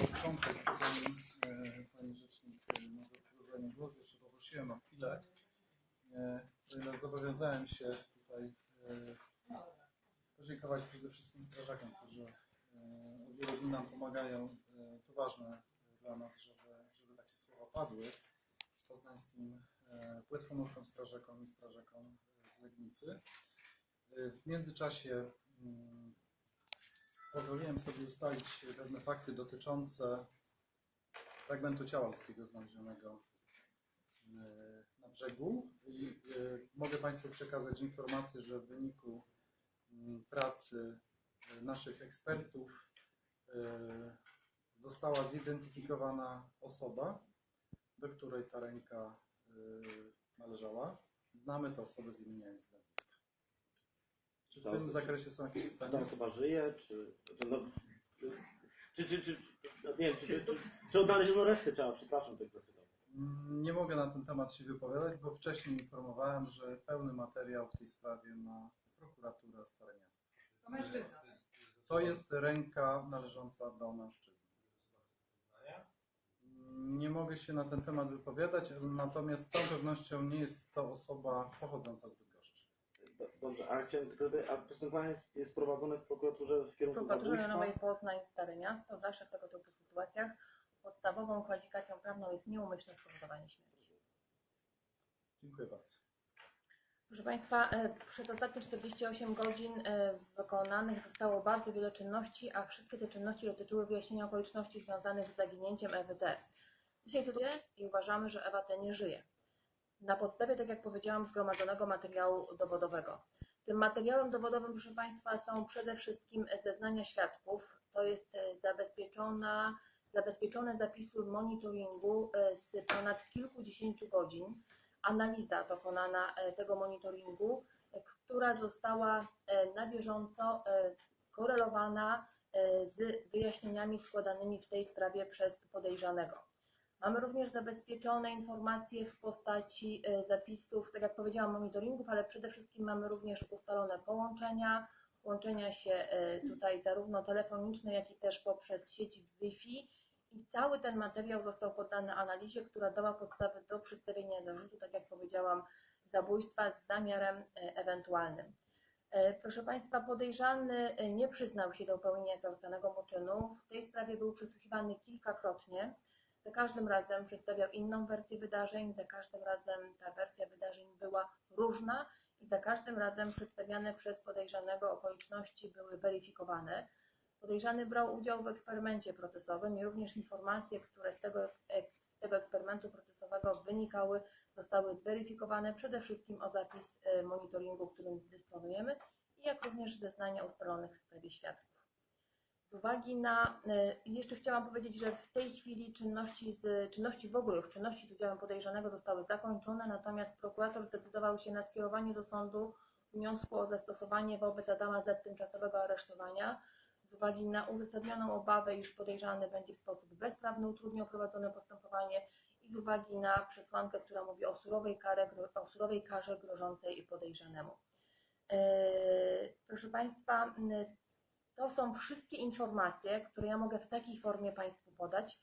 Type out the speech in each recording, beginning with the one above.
na początek, zanim e, Pani Rzecznik e, może zabranie głos, jeszcze poprosiłem o chwilę. E, Jednak zobowiązałem się tutaj e, podziękować przede wszystkim strażakom, którzy e, od wielu dni nam pomagają. E, To ważne dla nas, żeby, żeby takie słowa padły poznańskim e, płetwonurkom, strażakom i strażakom z Legnicy. E, W międzyczasie mm, pozwoliłem sobie ustalić pewne fakty dotyczące fragmentu ciała ludzkiego znalezionego e, na brzegu i e, mogę Państwu przekazać informację, że w wyniku mm, pracy e, naszych ekspertów została zidentyfikowana osoba, do której ta ręka należała. Znamy tę osobę z imienia i z nazwiska. Czy w Ta tym osoba- zakresie są jakieś Czy pytania? ta osoba żyje, czy... czy, no, czy, czy, czy, no, nie wiem, czy, czy, czy, czy odnaleziono resztę ciała? Przepraszam, tak. Mm, Nie mogę na ten temat się wypowiadać, bo wcześniej informowałem, że pełny materiał w tej sprawie ma prokuratura Stare Miasto. To mężczyzna. To jest ręka należąca do mężczyzny. Nie mogę się na ten temat wypowiadać, natomiast z całą pewnością nie jest to osoba pochodząca z Dobrze, a chciałem tylko a postępowanie jest prowadzone w prokuraturze w kierunku Prokuraturze zabójstwa? Poznań Stare Miasto zawsze w tego typu sytuacjach podstawową kwalifikacją prawną jest nieumyślne spowodowanie śmierci. Dziękuję bardzo. Proszę Państwa, e, przez ostatnie 48 godzin e, wykonanych zostało bardzo wiele czynności, a wszystkie te czynności dotyczyły wyjaśnienia okoliczności związanych z zaginięciem Ewy T. Dzisiaj cytuję i uważamy, że Ewa T. nie żyje. Na podstawie, tak jak powiedziałam, zgromadzonego materiału dowodowego. Tym materiałem dowodowym, proszę Państwa, są przede wszystkim zeznania świadków. To jest e, zabezpieczona, zabezpieczone zapisy monitoringu e, z ponad kilkudziesięciu godzin analiza dokonana e, tego monitoringu, która została na bieżąco korelowana z wyjaśnieniami składanymi w tej sprawie przez podejrzanego. Mamy również zabezpieczone informacje w postaci e, zapisów, tak jak powiedziałam, monitoringów, ale przede wszystkim mamy również ustalone połączenia, łączenia się e, tutaj zarówno telefoniczne, jak i też poprzez sieć Wi-Fi i cały ten materiał został poddany analizie, która dała podstawy do przedstawienia zarzutu, tak jak powiedziałam, zabójstwa z zamiarem e, ewentualnym. Proszę Państwa, podejrzany nie przyznał się do popełnienia zarzucanego mu czynu. W tej sprawie był przesłuchiwany kilkakrotnie. Za każdym razem przedstawiał inną wersję wydarzeń, za każdym razem ta wersja wydarzeń była różna i za każdym razem przedstawiane przez podejrzanego okoliczności były weryfikowane. Podejrzany brał udział w eksperymencie procesowym i również informacje, które z tego, z tego eksperymentu procesowego wynikały, zostały zweryfikowane przede wszystkim o zapis e, monitoringu, którym dysponujemy jak również zeznania ustalonych w sprawie świadków. Uwagi na, e, jeszcze chciałam powiedzieć, że w tej chwili czynności, z, czynności w ogóle już czynności z udziałem podejrzanego zostały zakończone, natomiast prokurator zdecydował się na skierowanie do sądu wniosku o zastosowanie wobec Adama Z tymczasowego aresztowania z uwagi na uzasadnioną obawę, iż podejrzany będzie w sposób bezprawny utrudniał prowadzone postępowanie i z uwagi na przesłankę, która mówi o surowej, karze, o surowej karze grożącej podejrzanemu. E, Proszę Państwa, to są wszystkie informacje, które ja mogę w takiej formie Państwu podać.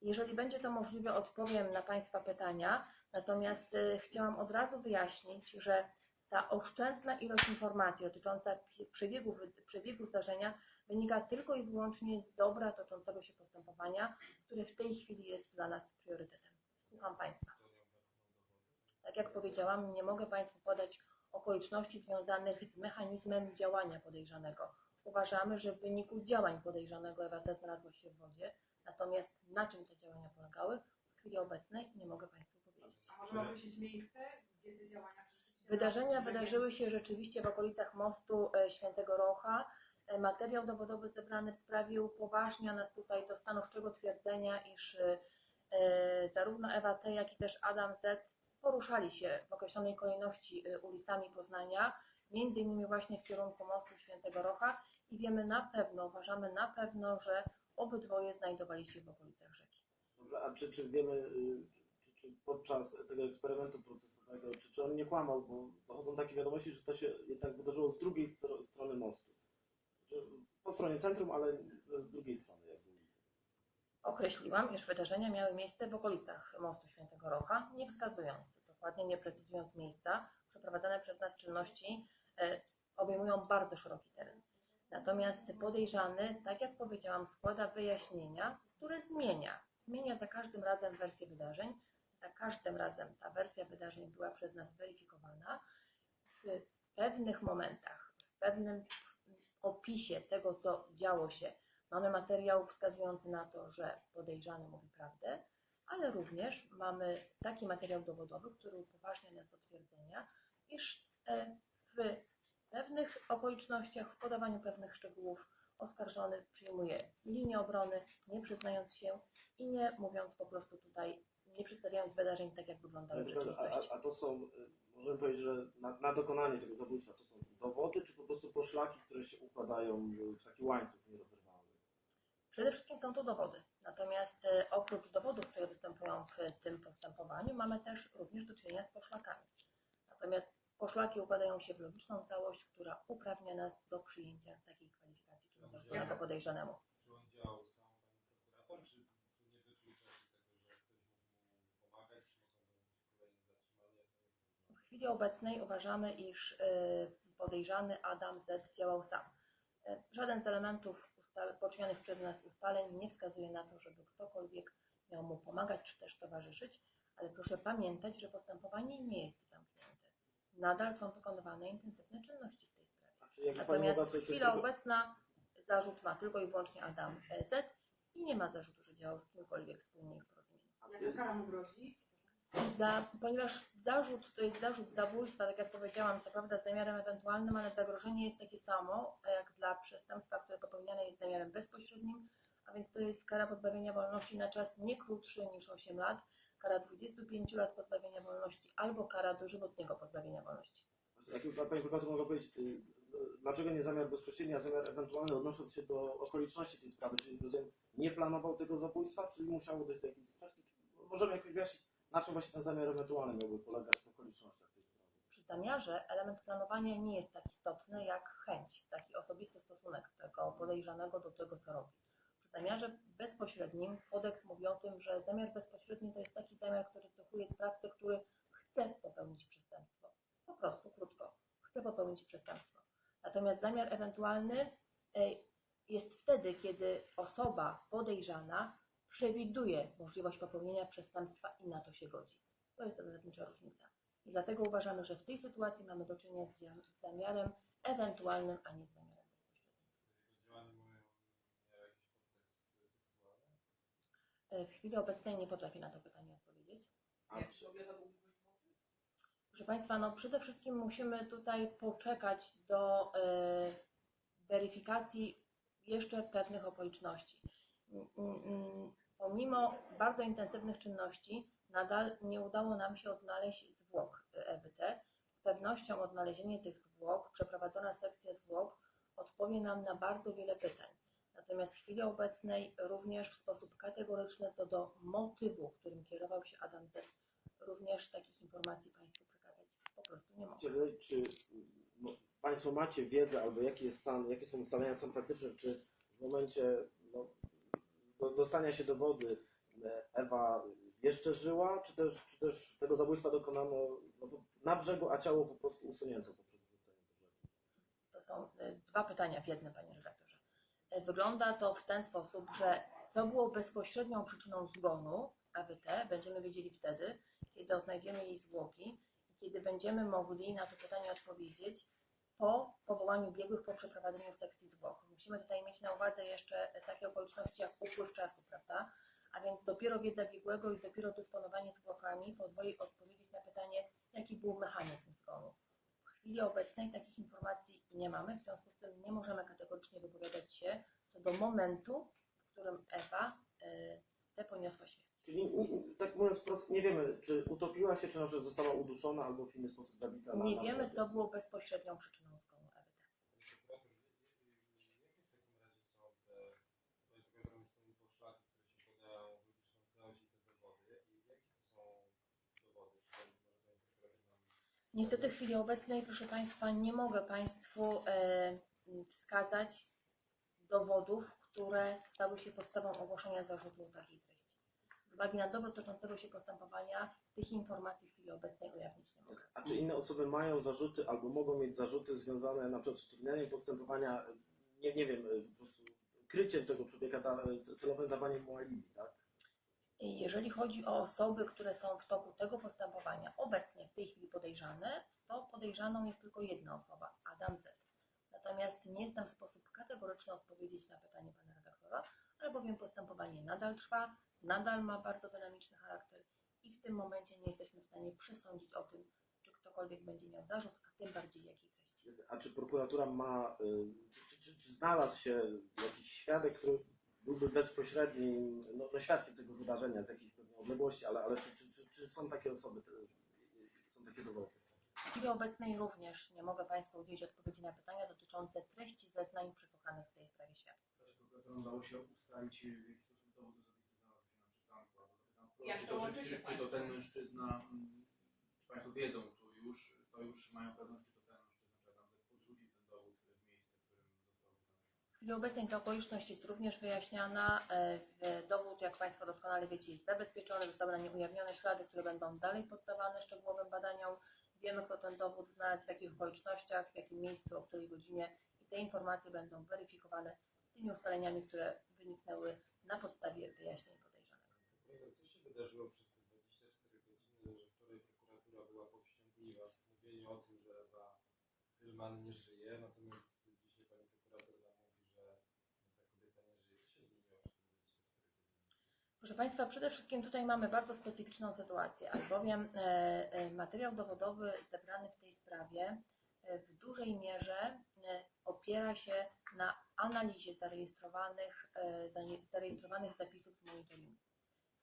Jeżeli będzie to możliwe, odpowiem na Państwa pytania. Natomiast e, chciałam od razu wyjaśnić, że ta oszczędna ilość informacji dotycząca przebiegu, przebiegu zdarzenia wynika tylko i wyłącznie z dobra toczącego się postępowania, które w tej chwili jest dla nas priorytetem. Słucham Państwa. Tak jak powiedziałam, nie mogę Państwu podać okoliczności związanych z mechanizmem działania podejrzanego. Uważamy, że w wyniku działań podejrzanego Ewa Z znalazła się w wodzie, natomiast na czym te działania polegały, w chwili obecnej nie mogę Państwu powiedzieć. A można określić miejsce, gdzie te działania przyszły? Wydarzenia wydarzyły się rzeczywiście w okolicach mostu e, Świętego Rocha. E, Materiał dowodowy zebrany w sprawie upoważnia nas tutaj do stanowczego twierdzenia, iż e, zarówno Ewa T., jak i też Adam Z. poruszali się w określonej kolejności ulicami Poznania, między innymi właśnie w kierunku mostu Świętego Rocha i wiemy na pewno, uważamy na pewno, że obydwoje znajdowali się w okolicach rzeki. Dobra, A czy, czy wiemy, y, czy, czy podczas tego eksperymentu procesowego, czy, czy on nie kłamał, bo dochodzą takie wiadomości, że to się jednak wydarzyło z drugiej stro, strony mostu. Po stronie centrum, ale z drugiej strony, jak mówię. określiłam, iż wydarzenia miały miejsce w okolicach mostu Świętego Rocha, nie wskazując, dokładnie nie precyzując miejsca, przeprowadzane przez nas czynności e, obejmują bardzo szeroki teren. Natomiast podejrzany, tak jak powiedziałam, składa wyjaśnienia, które zmienia. Zmienia za każdym razem wersję wydarzeń. Za każdym razem ta wersja wydarzeń była przez nas weryfikowana. W pewnych momentach, w pewnym opisie tego, co działo się, mamy materiał wskazujący na to, że podejrzany mówi prawdę, ale również mamy taki materiał dowodowy, który upoważnia nas do twierdzenia, iż e, w pewnych okolicznościach, w podawaniu pewnych szczegółów oskarżony przyjmuje linię obrony, nie przyznając się i nie mówiąc po prostu tutaj, nie przedstawiając wydarzeń tak, jak wyglądały w rzeczywistości. a, a to są, y, możemy powiedzieć, że na, na dokonanie tego zabójstwa to są dowody, czy po prostu poszlaki, które się układają w taki łańcuch nierozerwalny? Przede wszystkim są to dowody. Natomiast e, oprócz dowodów, które występują w tym postępowaniu, mamy też również do czynienia z poszlakami. Natomiast poszlaki układają się w logiczną całość, która uprawnia nas do przyjęcia takiej kwalifikacji, Dobrze. zarzuconego podejrzanemu. Czy on działał sam, pani prokurator, czy, czy nie wykluczacie tego, że ktoś mógł mu pomagać, czy mogą być kolejne zatrzymania? W chwili obecnej uważamy, iż e, podejrzany Adam Z działał sam. E, Żaden z elementów poczynionych przez nas ustaleń nie wskazuje na to, żeby ktokolwiek miał mu pomagać czy też towarzyszyć, ale proszę pamiętać, że postępowanie nie jest. Nadal są wykonywane intensywne czynności w tej sprawie. A Natomiast chwila tego- obecna zarzut ma tylko i wyłącznie Adam Z i nie ma zarzutu, że działał z kimkolwiek wspólnie w porozumieniu. Jaka kara mu grozi? Za, ponieważ zarzut to jest zarzut zabójstwa, tak jak powiedziałam, co prawda z zamiarem ewentualnym, ale zagrożenie jest takie samo jak dla przestępstwa, które popełniane jest z zamiarem bezpośrednim, a więc to jest kara pozbawienia wolności na czas nie krótszy niż 8 lat, kara 25 lat pozbawienia wolności albo kara dożywotniego pozbawienia wolności. Jak pani prokurator mogła powiedzieć, y, y, dlaczego nie zamiar bezpośredni, a zamiar ewentualny odnosząc się do okoliczności tej sprawy, czyli rozumiem, nie planował tego zabójstwa, czyli musiało dojść do jakiejś sprzeczki? Możemy jakoś wyjaśnić, na czym właśnie ten zamiar ewentualny miałby polegać w okolicznościach tej sprawy? Przy zamiarze element planowania nie jest tak istotny jak chęć, taki osobisty stosunek tego podejrzanego do tego, co robi. Zamiarze bezpośrednim kodeks mówi o tym, że zamiar bezpośredni to jest taki zamiar, który cechuje sprawcę, który chce popełnić przestępstwo. Po prostu, krótko, chce popełnić przestępstwo. Natomiast zamiar ewentualny e, jest wtedy, kiedy osoba podejrzana przewiduje możliwość popełnienia przestępstwa i na to się godzi. To jest zasadnicza różnica. I dlatego uważamy, że w tej sytuacji mamy do czynienia z zamiarem ewentualnym, a nie z zamiarem bezpośrednim. Jego działania mają miały jakiś podtekst seksualny? E, W chwili obecnej nie potrafię na to pytanie odpowiedzieć. A? Proszę Państwa, no przede wszystkim musimy tutaj poczekać do e, weryfikacji jeszcze pewnych okoliczności. Mm, mm, mm, Pomimo bardzo intensywnych czynności, nadal nie udało nam się odnaleźć zwłok EWT. Z pewnością odnalezienie tych zwłok, przeprowadzona sekcja zwłok odpowie nam na bardzo wiele pytań. Natomiast w chwili obecnej również w sposób kategoryczny co do motywu, którym kierował się Adam Z, również takich informacji Państwu przekazać po prostu nie mogę. Czy no, Państwo macie wiedzę, albo jaki jest stan, jakie są ustalenia są praktyczne, czy w momencie no, do, dostania się do wody e, Ewa jeszcze żyła, czy też, czy też tego zabójstwa dokonano no, na brzegu, a ciało po prostu usunięto poprzez wrzucenie do rzeki? To są e, dwa pytania w jednym, panie redaktorze. Wygląda to w ten sposób, że co było bezpośrednią przyczyną zgonu AWT, będziemy wiedzieli wtedy, kiedy odnajdziemy jej zwłoki i kiedy będziemy mogli na to pytanie odpowiedzieć po powołaniu biegłych, po przeprowadzeniu sekcji zwłok. Musimy tutaj mieć na uwadze jeszcze takie okoliczności jak upływ czasu, prawda? A więc dopiero wiedza biegłego i dopiero dysponowanie zwłokami pozwoli odpowiedzieć na pytanie, jaki był mechanizm zgonu. W chwili obecnej takich informacji nie mamy, w związku z tym nie możemy kategorycznie wypowiadać się co do momentu, w którym Ewa y, te poniosła śmierć. Czyli tak mówiąc wprost, nie wiemy, czy utopiła się, czy na przykład została uduszona, albo w inny sposób zabita. Nie wiemy, co było bezpośrednią przyczyną zgonu Ewy. Panie prokurator, jakie w takim razie są te, panie prokurator, są poszlaki, które się podają w logiczną całość i te dowody? I jakie to są dowody? Czy pan- może pani prokurator nam Niestety w chwili obecnej, proszę Państwa, nie mogę Państwu e, wskazać dowodów, które stały się podstawą ogłoszenia zarzutu takiej treści. Z uwagi na dobro toczącego się postępowania tych informacji w chwili obecnej ujawnić nie mogę. A czy inne osoby mają zarzuty albo mogą mieć zarzuty związane na przykład z utrudnianiem postępowania, nie, nie wiem, po prostu kryciem tego człowieka, celowym dawaniem mu alibi, tak? Jeżeli chodzi o osoby, które są w toku tego postępowania, obecnie w tej chwili podejrzane, to podejrzaną jest tylko jedna osoba, Adam Z. Natomiast nie jestem w sposób kategoryczny odpowiedzieć na pytanie pana redaktora, albowiem postępowanie nadal trwa, nadal ma bardzo dynamiczny charakter i w tym momencie nie jesteśmy w stanie przesądzić o tym, czy ktokolwiek będzie miał zarzut, a tym bardziej jakiej treści. A czy prokuratura ma, y, czy, czy, czy, czy znalazł się jakiś świadek, który byłby bezpośrednim no, no świadkiem tego wydarzenia z jakiejś pewnej odległości, ale, ale czy, czy, czy, czy są takie osoby, te, są takie dowody? W chwili obecnej również nie mogę Państwu udzielić odpowiedzi na pytania dotyczące treści zeznań przesłuchanych w tej sprawie świadków. Prokuratorom udało się ustalić, w jaki sposób dowód osobisty znalazł się na przystanku, Jak czy to łączycie czy, czy to ten mężczyzna, mm, czy Państwo wiedzą, to już, to już mają pewność, czy to ten mężczyzna, czy tam podrzucił ten dowód w miejsce, w którym został wykonany. W chwili obecnej ta okoliczność jest również wyjaśniana. E, Dowód, jak Państwo doskonale wiecie, jest zabezpieczony, zostały na nie ujawnione ślady, które będą dalej poddawane szczegółowym badaniom. Wiemy, kto ten dowód znalazł, w jakich okolicznościach, w jakim miejscu, o której godzinie i te informacje będą weryfikowane tymi ustaleniami, które wyniknęły na podstawie wyjaśnień podejrzanego. Co się wydarzyło przez te 24 godziny, że wczoraj prokuratura była powściągliwa w mówieniu o tym, że Ewa nie żyje, natomiast dzisiaj pani prokurator nam mówi, że ta kobieta nie żyje. Co się zmieniło przez te 24 godziny? Proszę Państwa, przede wszystkim tutaj mamy bardzo specyficzną sytuację, albowiem e, e, materiał dowodowy zebrany w tej sprawie e, w dużej mierze opiera się na analizie zarejestrowanych, zarejestrowanych zapisów z monitoringu.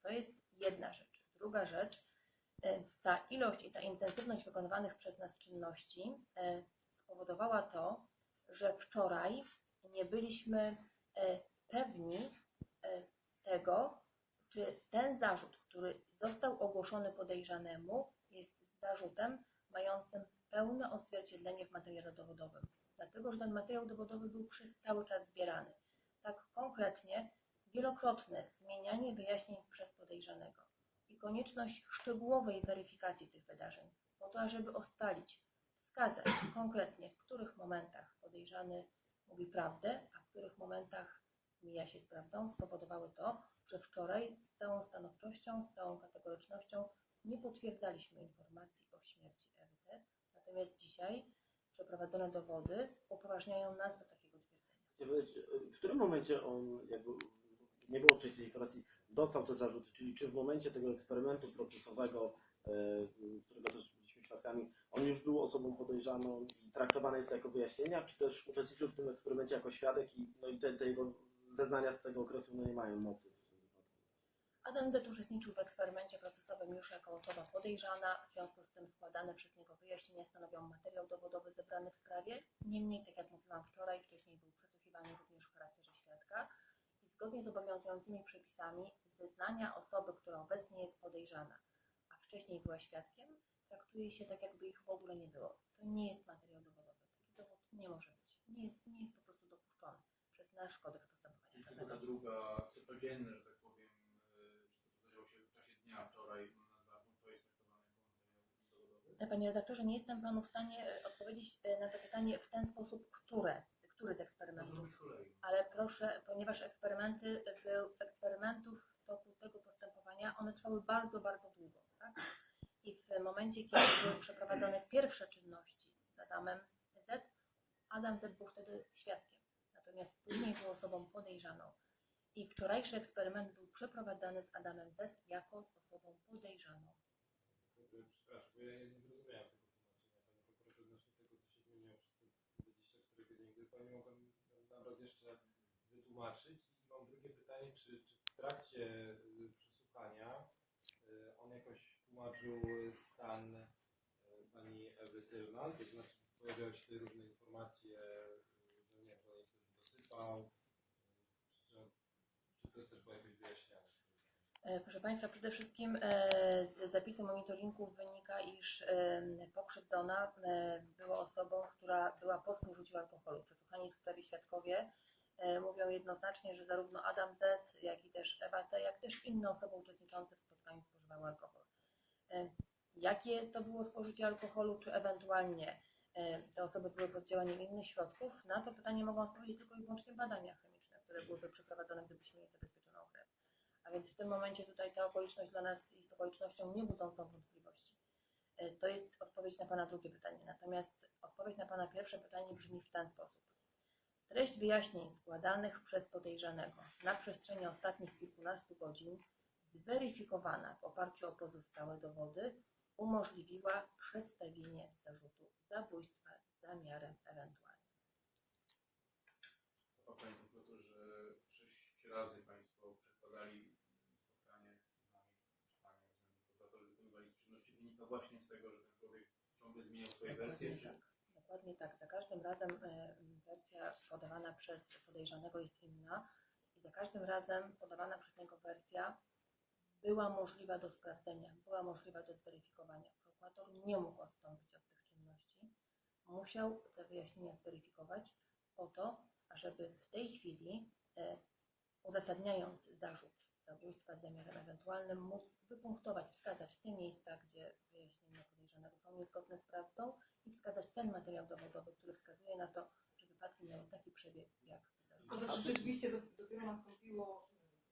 To jest jedna rzecz. Druga rzecz, ta ilość i ta intensywność wykonywanych przez nas czynności spowodowała to, że wczoraj nie byliśmy pewni tego, czy ten zarzut, który został ogłoszony podejrzanemu, jest zarzutem mającym pełne odzwierciedlenie w materiale dowodowym. Dlatego, że ten materiał dowodowy był przez cały czas zbierany. Tak konkretnie wielokrotne zmienianie wyjaśnień przez podejrzanego i konieczność szczegółowej weryfikacji tych wydarzeń po to, ażeby ustalić, wskazać konkretnie, w których momentach podejrzany mówi prawdę, a w których momentach mija się z prawdą, spowodowały to, że wczoraj z całą stanowczością, z całą kategorycznością nie potwierdzaliśmy informacji o śmierci Ewy T. Natomiast dzisiaj przeprowadzone dowody upoważniają nas do takiego twierdzenia. W którym momencie on, jakby nie było wcześniej informacji, dostał te zarzuty, czyli czy w momencie tego eksperymentu procesowego, e, którego też byliśmy świadkami, on już był osobą podejrzaną i traktowany jest jako wyjaśnienia, czy też uczestniczył w tym eksperymencie jako świadek i, no i te, te jego zeznania z tego okresu no nie mają mocy. Adam Z. uczestniczył w eksperymencie procesowym już jako osoba podejrzana, w związku z tym składane przez niego wyjaśnienia stanowią materiał dowodowy zebrany w sprawie. Niemniej, tak jak mówiłam wczoraj, wcześniej był przesłuchiwany również w charakterze świadka i zgodnie z obowiązującymi przepisami zeznania osoby, która obecnie jest podejrzana, a wcześniej była świadkiem, traktuje się tak, jakby ich w ogóle nie było. To nie jest materiał dowodowy. Taki dowód nie może być. Nie jest, nie jest po prostu dopuszczony przez nasz kodeks postępowania karnego. tylko ta druga, codzienne, że tak powiem, e, czy to co zadziało się w czasie dnia wczoraj na zarząd, to jest traktowane jako materiał dowodowy? Panie redaktorze, nie jestem Panu w stanie e, odpowiedzieć e, na to pytanie w ten sposób, które, który z No eksperymentów. kolei. Ale proszę, ponieważ eksperymenty eksperymentów w toku tego postępowania, one trwały bardzo, bardzo długo. Tak? I w momencie, kiedy były przeprowadzone pierwsze czynności z Adamem Z, Adam Z był wtedy świadkiem, natomiast później był osobą podejrzaną. I wczorajszy eksperyment był przeprowadzany z Adamem Z jako z osobą podejrzaną. Przepraszam, bo ja nie zrozumiałem tego tłumaczenia, Pani prokurator, odnośnie tego, co się zmieniło przez te 24 godziny. Gdyby Pani mogła nam raz jeszcze wytłumaczyć. I mam drugie pytanie, czy, czy w trakcie y, przesłuchania y, on jakoś tłumaczył stan y, Pani Ewy Tylman, to znaczy pojawiały się tutaj różne informacje, że nie że jej coś dosypał, E, Proszę Państwa, przede wszystkim e, z zapisu monitoringu wynika, iż e, pokrzywdzona była osobą, która była po spożyciu alkoholu. Przesłuchani w sprawie świadkowie mówią jednoznacznie, że zarówno Adam Z, jak i też Ewa T, jak też inne osoby uczestniczące w spotkaniu spożywały alkohol. Jakie to było spożycie alkoholu, czy ewentualnie te osoby były pod działaniem innych środków? Na to pytanie mogą odpowiedzieć tylko i wyłącznie badania które byłyby przeprowadzone, gdybyśmy mieli zabezpieczoną krew. A więc w tym momencie tutaj ta okoliczność dla nas jest okolicznością niebudzącą wątpliwości. E, To jest odpowiedź na Pana drugie pytanie. Natomiast odpowiedź na Pana pierwsze pytanie brzmi w ten sposób. Treść wyjaśnień składanych przez podejrzanego na przestrzeni ostatnich kilkunastu godzin, zweryfikowana w oparciu o pozostałe dowody, umożliwiła przedstawienie zarzutu zabójstwa z zamiarem ewentualnym. Prokuratorze, sześć razy Państwo przekładali spotkanie z nami, Panie, prokuratorzy wykonywali czynności, wynika właśnie z tego, że ten człowiek ciągle zmieniał swoje wersje, Dokładnie czy tak. Dokładnie tak. Za każdym razem e, wersja podawana przez podejrzanego jest inna i za każdym razem podawana przez niego wersja była możliwa do sprawdzenia, była możliwa do zweryfikowania. Prokurator nie mógł odstąpić od tych czynności. Musiał te wyjaśnienia zweryfikować po to, ażeby w tej chwili, e, uzasadniając zarzut zabójstwa z zamiarem ewentualnym, mógł wypunktować, wskazać te miejsca, gdzie wyjaśnienia podejrzanego są niezgodne z prawdą i wskazać ten materiał dowodowy, który wskazuje na to, że wypadki miały taki przebieg, jak zarzut. To też rzeczywiście do- dopiero nastąpiło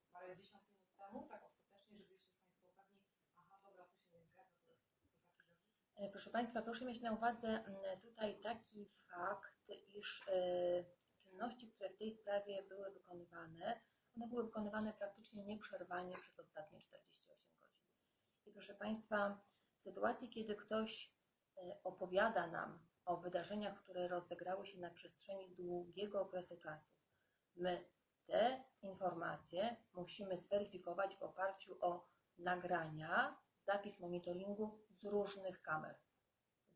y, parędziesiąt minut temu, tak ostatecznie, żebyście się Państwo pewni, aha, dobra, to się nie zgadza, to, to taki zarzut. E, Proszę Państwa, proszę mieć na uwadze tutaj taki fakt, iż e, czynności, które w tej sprawie były wykonywane, one były wykonywane praktycznie nieprzerwanie przez ostatnie 48 godzin. I proszę Państwa, w sytuacji, kiedy ktoś e, opowiada nam o wydarzeniach, które rozegrały się na przestrzeni długiego okresu czasu, my te informacje musimy zweryfikować w oparciu o nagrania, zapis monitoringu z różnych kamer.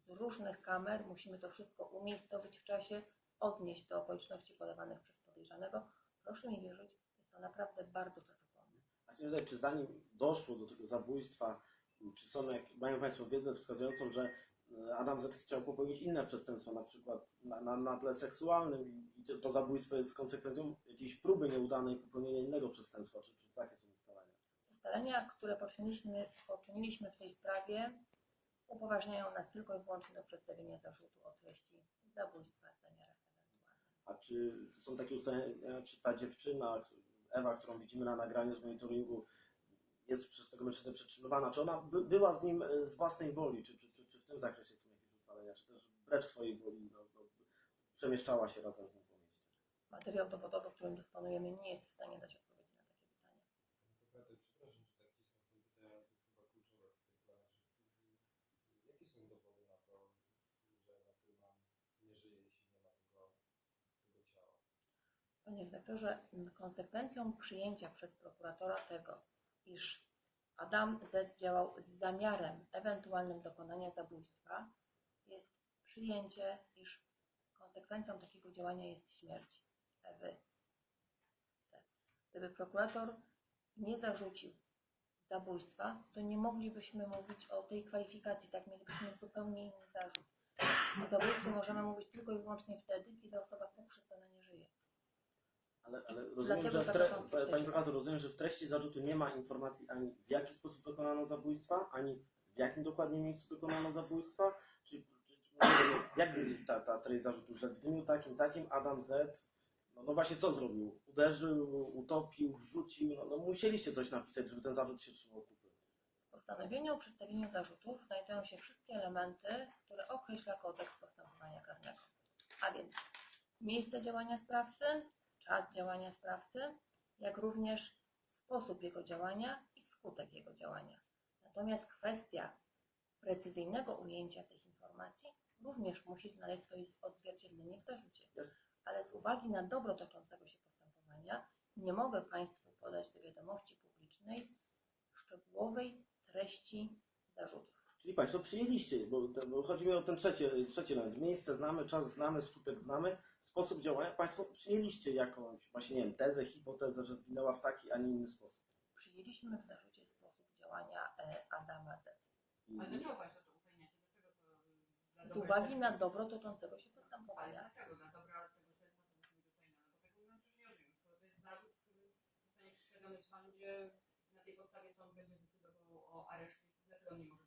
Z różnych kamer musimy to wszystko umiejscowić w czasie, odnieść do okoliczności podawanych przez podejrzanego. Proszę mi wierzyć, to naprawdę bardzo czasochłonne. A chciałem zapytać, czy zanim doszło do tego zabójstwa, czy są, jak, mają Państwo wiedzę wskazującą, że e, Adam Z chciał popełnić inne przestępstwa, na przykład na, na, na tle seksualnym i to, to zabójstwo jest konsekwencją jakiejś próby nieudanej popełnienia innego przestępstwa, czy, czy takie są ustalenia? Ustalenia, które poczyniliśmy, poczyniliśmy w tej sprawie, upoważniają nas tylko i wyłącznie do przedstawienia zarzutu o treści zabójstwa z zamiarem ewentualnym. A czy są takie ustalenia, czy ta dziewczyna, Ewa, którą widzimy na nagraniu z monitoringu, jest przez tego mężczyznę przetrzymywana, czy ona by, była z nim e, z własnej woli, czy, czy, czy, w tym zakresie są jakieś ustalenia, czy też wbrew swojej woli no, no, przemieszczała się razem z nim po mieście? Materiał dowodowy, którym dysponujemy, nie jest w stanie dać odpowiedzi na takie pytanie. Panie prokurator, przepraszam, że tak cisnę z tym pytaniem, to jest chyba kluczowe tutaj dla nas wszystkich. Jakie są dowody na to, że Ewa Tylman nie żyje, jeśli nie ma tego, tego ciała? Panie redaktorze, konsekwencją przyjęcia przez prokuratora tego, iż Adam Z działał z zamiarem ewentualnym dokonania zabójstwa, jest przyjęcie, iż konsekwencją takiego działania jest śmierć Ewy. Gdyby prokurator nie zarzucił zabójstwa, to nie moglibyśmy mówić o tej kwalifikacji, tak mielibyśmy zupełnie inny zarzut. O zabójstwie możemy mówić tylko i wyłącznie wtedy, kiedy osoba pokrzywdzona nie żyje. Ale, ale rozumiem, Dlatego że w tre... Pani prokurator, rozumiem, że w treści zarzutu nie ma informacji ani w jaki sposób dokonano zabójstwa, ani w jakim dokładnie miejscu dokonano zabójstwa, czy, czy, czy jak ta, ta treść zarzutu, że w dniu takim, takim Adam Z, no, no właśnie co zrobił? Uderzył, utopił, wrzucił, no, no musieliście coś napisać, żeby ten zarzut się trzymał kupy. W postanowieniu o przedstawieniu zarzutów znajdują się wszystkie elementy, które określa kodeks postępowania karnego. A więc miejsce działania sprawcy, czas działania sprawcy, jak również sposób jego działania i skutek jego działania. Natomiast kwestia precyzyjnego ujęcia tych informacji również musi znaleźć swoje odzwierciedlenie w zarzucie. Ale z uwagi na dobro toczącego się postępowania nie mogę Państwu podać do wiadomości publicznej szczegółowej treści zarzutów. Czyli Państwo przyjęliście, bo, bo chodzi mi o ten trzeci, trzeci element. Miejsce znamy, czas znamy, skutek znamy, sposób działania. Państwo przyjęliście jakąś, właśnie nie wiem, tezę, hipotezę, że zginęła w taki, a nie inny sposób. Przyjęliśmy w zarzucie sposób działania e, Adama mm, Z. Ale dlaczego Z uwagi na dobro toczącego się postępowania. Ale dlaczego? Na dobro tego śledztwa, co musimy tutaj na tego znaczy, nie rozumiem. No tak to jest zarzut, który zostanie przysiedzony w sądzie, na tej podstawie sąd będzie decydował o areszcie. Dlaczego nie może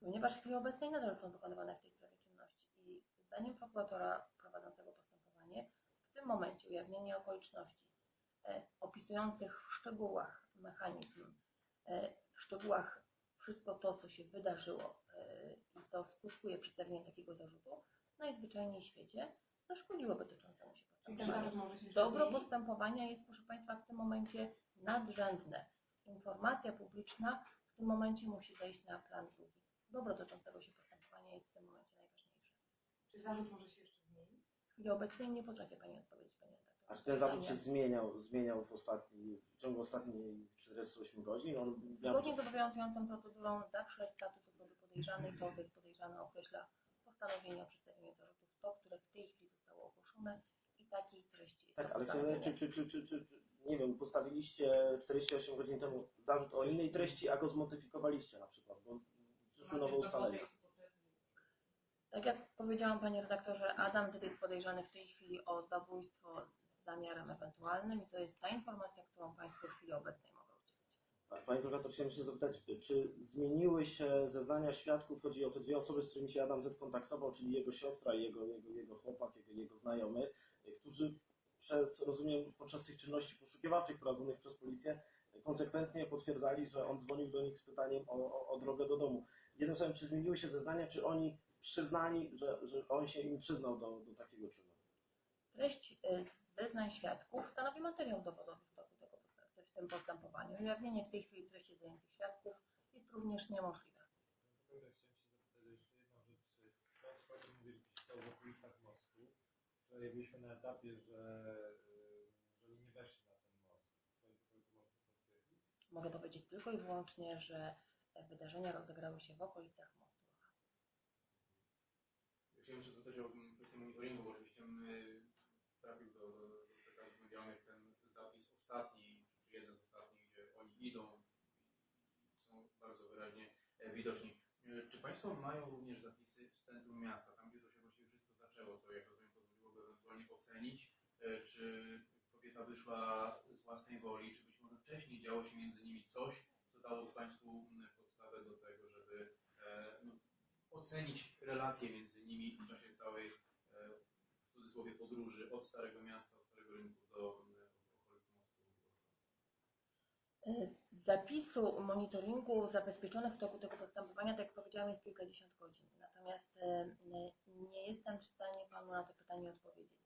Ponieważ w chwili obecnej nadal są wykonywane w tej sprawie czynności i zdaniem prokuratora prowadzącego postępowanie w tym momencie ujawnienie okoliczności e, opisujących w szczegółach mechanizm, e, w szczegółach wszystko to, co się wydarzyło e, i co skutkuje przedstawieniem takiego zarzutu, najzwyczajniej w świecie zaszkodziło dotyczącemu się Czyli ten postępowania. zarzut może się jeszcze Dobro postępowania jest, proszę Państwa, w tym momencie nadrzędne. Informacja publiczna w tym momencie musi zejść na plan drugi. Dobro dotyczącego się postępowania jest w tym momencie najważniejsze. Czy zarzut może się chwili obecnej nie potrafię Pani odpowiedzieć, Panie redaktorze. A czy ten zarzut się zmieniał, zmieniał w, ostatni, w ciągu ostatnich 48 godzin? On Zgodnie z obowiązującą procedurą zawsze status osoby podejrzanej, to, jest podejrzane, określa postanowienie o przedstawieniu zarzutów, to, które w tej chwili zostało ogłoszone i takiej treści jest tak, ale czy, czy, czy, czy, czy, czy, nie wiem, postawiliście 48 godzin temu zarzut o innej treści, a go zmodyfikowaliście na przykład, bo przyszły nowe Dowody ustalenia. Tak jak powiedziałam Panie redaktorze, Adam Dydy jest podejrzany w tej chwili o zabójstwo z zamiarem ewentualnym i to jest ta informacja, którą Państwo w chwili obecnej mogą udzielić. Panie prokurator, chciałem się zapytać, czy zmieniły się zeznania świadków? Chodzi o te dwie osoby, z którymi się Adam Z kontaktował, czyli jego siostra i jego, jego, jego chłopak, jego, jego znajomy, którzy przez, rozumiem, podczas tych czynności poszukiwawczych prowadzonych przez policję konsekwentnie potwierdzali, że on dzwonił do nich z pytaniem o, o, o drogę do domu. Jednym słowem, czy zmieniły się zeznania, czy oni przyznali, że, że on się im przyznał do, do takiego czynu? Treść zeznań świadków stanowi materiał dowodowy w toku tego w tym postępowaniu. Ujawnienie w tej chwili treści zajętych świadków jest również niemożliwe. Chciałem się zapytać jeszcze jedną rzecz. Tym mówię, że w okolicach mostu. Wczoraj byliśmy na etapie, że, y, że oni nie weszli na ten most. Mogę powiedzieć tylko i wyłącznie, że e, wydarzenia rozegrały się w okolicach mostu. Chciałem jeszcze zapytać o kwestię monitoringu, bo oczywiście my trafił do, do, do przekazów medialnych ten zapis ostatni, czy jeden z ostatnich, gdzie oni idą są bardzo wyraźnie e, widoczni. E, Czy Państwo mają również zapisy z centrum miasta, tam gdzie to się właściwie wszystko zaczęło, co jak rozumiem pozwoliłoby ewentualnie ocenić, e, czy kobieta wyszła z własnej woli, czy być może wcześniej działo się między nimi coś, co dało Państwu mm, podstawę do tego, żeby e, no, ocenić relacje między nimi w czasie całej, e, w cudzysłowie, podróży od Starego Miasta, od Starego Rynku do e, okolic mostu. Y, Zapisu monitoringu zabezpieczonych w toku tego postępowania, tak jak powiedziałam, jest kilkadziesiąt godzin. Natomiast nie jestem w stanie Panu na to pytanie odpowiedzieć.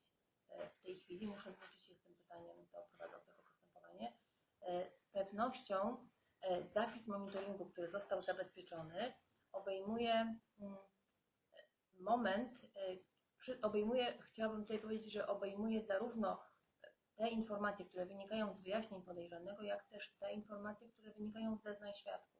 W tej chwili muszę zwrócić się z tym pytaniem do prowadzącego postępowanie. Z pewnością zapis monitoringu, który został zabezpieczony, obejmuje mm, moment, y, obejmuje, chciałabym tutaj powiedzieć, że obejmuje zarówno te informacje, które wynikają z wyjaśnień podejrzanego, jak też te informacje, które wynikają z zeznań świadków.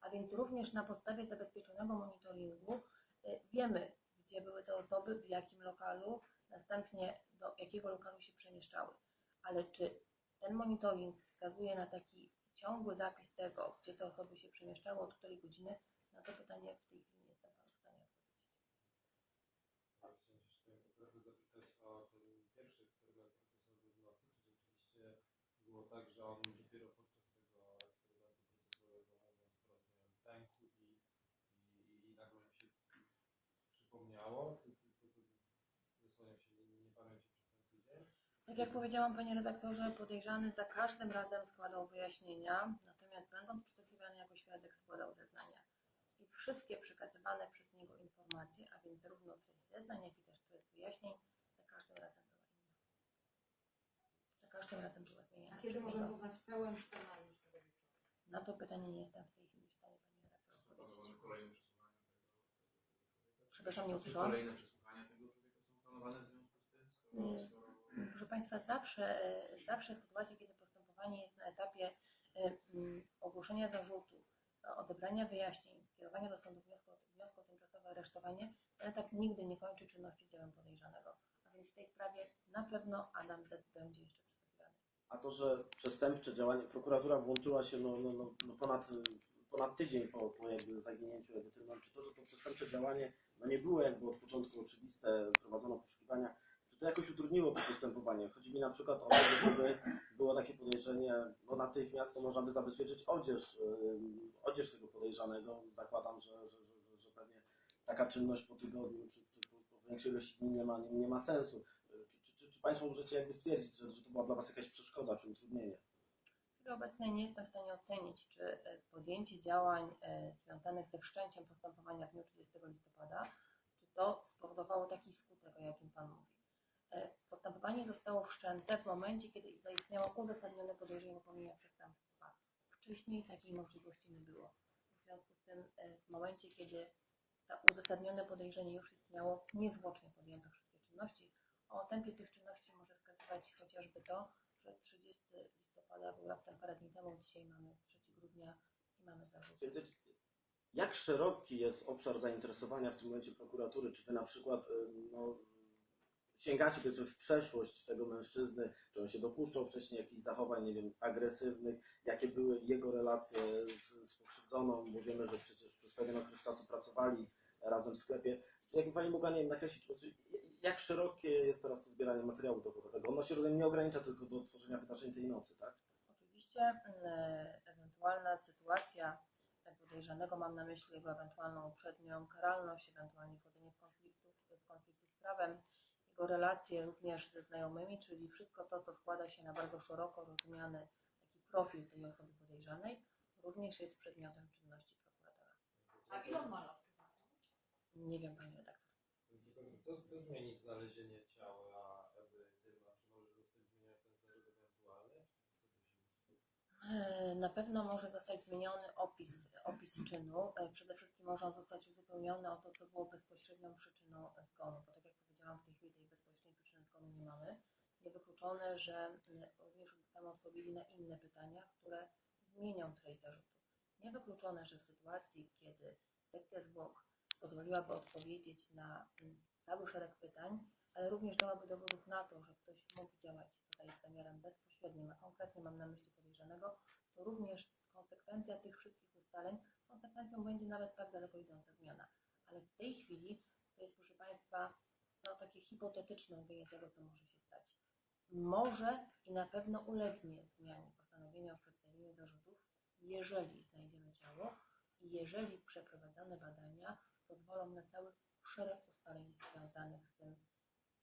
A więc również na podstawie zabezpieczonego monitoringu y, wiemy, gdzie były te osoby, w jakim lokalu, następnie do jakiego lokalu się przemieszczały. Ale czy ten monitoring wskazuje na taki ciągły zapis tego, gdzie te osoby się przemieszczały, od której godziny, na to pytanie w tej chwili nie jestem Panu w stanie odpowiedzieć. Chciałem się jeszcze zapytać o ten pierwszy eksperyment procesowy w nocy. Czy rzeczywiście było tak, że on dopiero podczas tego eksperymentu procesowego, mówiąc wprost, nie wiem, pękł i, i, i nagle mi się przypomniało? To, to, to, zasłaniam się nie, nie pamięci przez ten tydzień. Tak jak powiedziałam, panie redaktorze, podejrzany za każdym razem składał wyjaśnienia, natomiast będąc przesłuchiwany jako świadek składał zeznania. Wszystkie przekazywane przez niego informacje, a więc zarówno treść zeznań, jak i też treść wyjaśnień, za każdym razem była inna. Za każdym razem była zmieniana. A kiedy możemy poznać pełen scenariusz tego wieczoru? Na to pytanie nie jestem w tej chwili w stanie pani redaktor odpowiedzieć. kolejne przesłuchania tego, Przepraszam, nie usłyszałam. Kolejne przesłuchania tego człowieka są planowane w związku z tym, skoro, Proszę Państwa, zawsze, e, zawsze w sytuacji, kiedy postępowanie jest na etapie e, ogłoszenia zarzutu, odebrania wyjaśnień, skierowania do sądu wniosku, wniosku o tymczasowe aresztowanie, ten etap nigdy nie kończy czynności z dziełem podejrzanego. A więc w tej sprawie na pewno Adam Z. będzie jeszcze przesłuchiwany. A to, że przestępcze działanie, prokuratura włączyła się no, no, no, no ponad, ponad tydzień po, po jakby zaginięciu Tylman, czy to, że to przestępcze działanie no nie było jakby od początku oczywiste, prowadzono poszukiwania, to jakoś utrudniło postępowanie? Chodzi mi na przykład o to, że gdyby było takie podejrzenie, no natychmiast to można by zabezpieczyć odzież, odzież tego podejrzanego. Zakładam, że, że, że, że, pewnie taka czynność po tygodniu czy, czy po, większej ilości nie ma, nie, nie ma sensu. Czy, czy, czy, czy Państwo możecie jakby stwierdzić, że, że to była dla Was jakaś przeszkoda czy utrudnienie? Obecnej nie jestem w stanie ocenić, czy e, podjęcie działań e, związanych ze wszczęciem postępowania w dniu 30 listopada, czy to spowodowało taki skutek, o jakim Pan mówi. E, Postępowanie zostało wszczęte w momencie, kiedy zaistniało uzasadnione podejrzenie popełnienia przestępstwa. Wcześniej takiej możliwości nie było. W związku z tym e, w momencie, kiedy to uzasadnione podejrzenie już istniało, niezwłocznie podjęto wszystkie czynności. O tempie tych czynności może wskazywać chociażby to, że 30 listopada był raptem parę dni temu, dzisiaj mamy 3 grudnia i mamy zarzut. Jak szeroki jest obszar zainteresowania w tym momencie prokuratury? Czy wy na przykład ym, no, sięgacie powiedzmy w przeszłość tego mężczyzny, czy on się dopuszczał wcześniej jakichś zachowań, nie wiem, agresywnych, jakie były jego relacje z, z pokrzywdzoną, bo wiemy, że przecież przez pewien okres czasu pracowali razem w sklepie. Jakby Pani mogła, nie wiem, nakreślić jak szerokie jest teraz to zbieranie materiału dowodowego? Ono się rozumiem nie ogranicza tylko do tworzenia wydarzeń tej nocy, tak? Oczywiście e, ewentualna sytuacja podejrzanego, mam na myśli jego ewentualną uprzednią karalność, ewentualnie wchodzenie w w konflikty z prawem, jego relacje również ze znajomymi, czyli wszystko to, co składa się na bardzo szeroko rozumiany taki profil tej osoby podejrzanej, również jest przedmiotem czynności prokuratora. A ile ma lat? Nie wiem, Pani redaktor. Co, co zmieni znalezienie ciała Ewy Dylma? Czy może zostać zmieniony ten zarzut ewentualny? E, Na pewno może zostać zmieniony opis, opis czynu. E, Przede wszystkim może on zostać uzupełniony o to, co było bezpośrednią przyczyną zgonu, bo tak jak powiedziałam, w tej chwili tej bezpośredniej przyczyny zgonu nie mamy. Niewykluczone, że m, również uzyskamy odpowiedzi na inne pytania, które zmienią treść zarzutu. Niewykluczone, że w sytuacji, kiedy sekcja zwłok pozwoliłaby odpowiedzieć na m, cały szereg pytań, ale również dałaby dowodów na to, że ktoś mógł działać tutaj z zamiarem bezpośrednim, a konkretnie mam na myśli podejrzanego, to również konsekwencja tych wszystkich ustaleń, konsekwencją będzie nawet tak daleko idąca zmiana. Ale w tej chwili to jest, proszę Państwa, no, takie hipotetyczne mówienie tego, co może się stać. Może i na pewno ulegnie zmianie postanowienia o przedstawieniu zarzutów, jeżeli znajdziemy ciało i jeżeli przeprowadzone badania pozwolą na cały szereg ustaleń związanych z tym,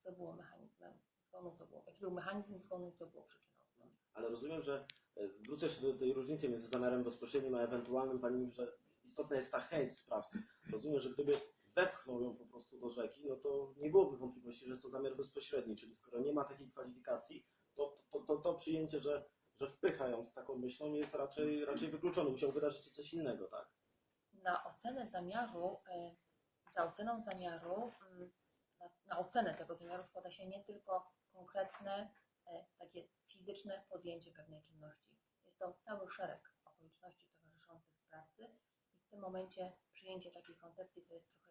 co było mechanizmem zgonu, co było, jaki był mechanizm zgonu i co było przyczyną. Ale rozumiem, że e, wrócę jeszcze do tej różnicy między zamiarem bezpośrednim a ewentualnym. Pani że istotna jest ta chęć sprawcy. Rozumiem, że gdyby wepchnął ją po prostu do rzeki, no to nie byłoby wątpliwości, że jest to zamiar bezpośredni. Czyli skoro nie ma takiej kwalifikacji, to to, to, to przyjęcie, że, że wpycha ją z taką myślą jest raczej, raczej wykluczone. Musiał wydarzyć się coś innego, tak? Na ocenę zamiaru, e, za oceną zamiaru, mm, na, na ocenę tego zamiaru składa się nie tylko konkretne, e, takie fizyczne podjęcie pewnej czynności. Jest to cały szereg okoliczności towarzyszących sprawcy i w tym momencie przyjęcie takiej koncepcji to jest trochę